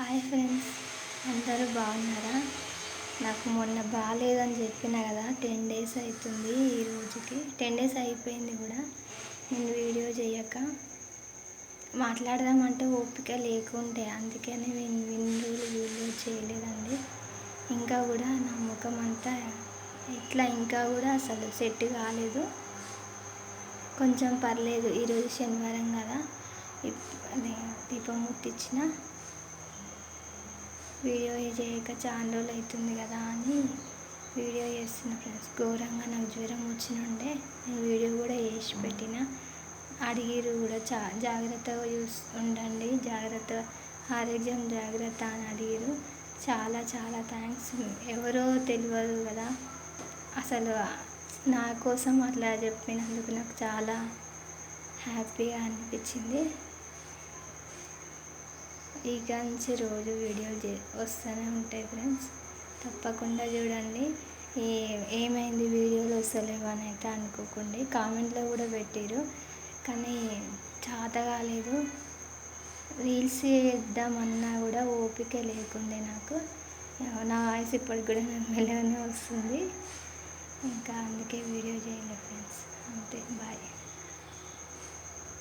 Hi friends అందరూ బాగున్నారా? నాకు మొన్న బాగాలేదని చెప్పిన కదా టెన్ డేస్ అవుతుంది ఈ రోజుకి. టెన్ డేస్ అయిపోయింది కూడా నేను వీడియో చేయక. మాట్లాడదామంటే ఓపిక లేకుంటే అందుకని నేను విందులు వీడియో చేయలేదండి. ఇంకా కూడా నా ముఖం అంతా ఇట్లా ఇంకా కూడా అసలు సెట్ కాలేదు. కొంచెం పర్లేదు ఈరోజు శనివారం కదా. దీపం ముట్టించిన వీడియో చేయక చాలా రోజులు అవుతుంది కదా అని వీడియో చేస్తున్న ఫ్రెండ్స్. ఘోరంగా నాకు జ్వరం వచ్చినుండే నేను వీడియో కూడా చేసి పెట్టిన. అడిగిరు కూడా చా జాగ్రత్తగా చూస్ ఉండండి జాగ్రత్త ఆరోగ్యం జాగ్రత్త అని అడిగిరు చాలా చాలా థ్యాంక్స్. ఎవరో తెలియదు కదా. అసలు నా కోసం అట్లా చెప్పినందుకు నాకు చాలా హ్యాపీగా అనిపించింది. ఇక నుంచి రోజు వీడియో చే వస్తూనే ఉంటాయి ఫ్రెండ్స్. తప్పకుండా చూడండి. ఏ ఏమైంది వీడియోలు వస్తలేవు అని అయితే అనుకోకండి. కామెంట్లో కూడా పెట్టారు. కానీ చేత కాలేదు. రీల్స్ చేద్దామన్నా కూడా ఓపిక లేకుండే నాకు. నా వాయిస్ ఇప్పటికి కూడా నాకు మెల్లగానే వస్తుంది. ఇంకా అందుకే వీడియో చేయలేదు ఫ్రెండ్స్.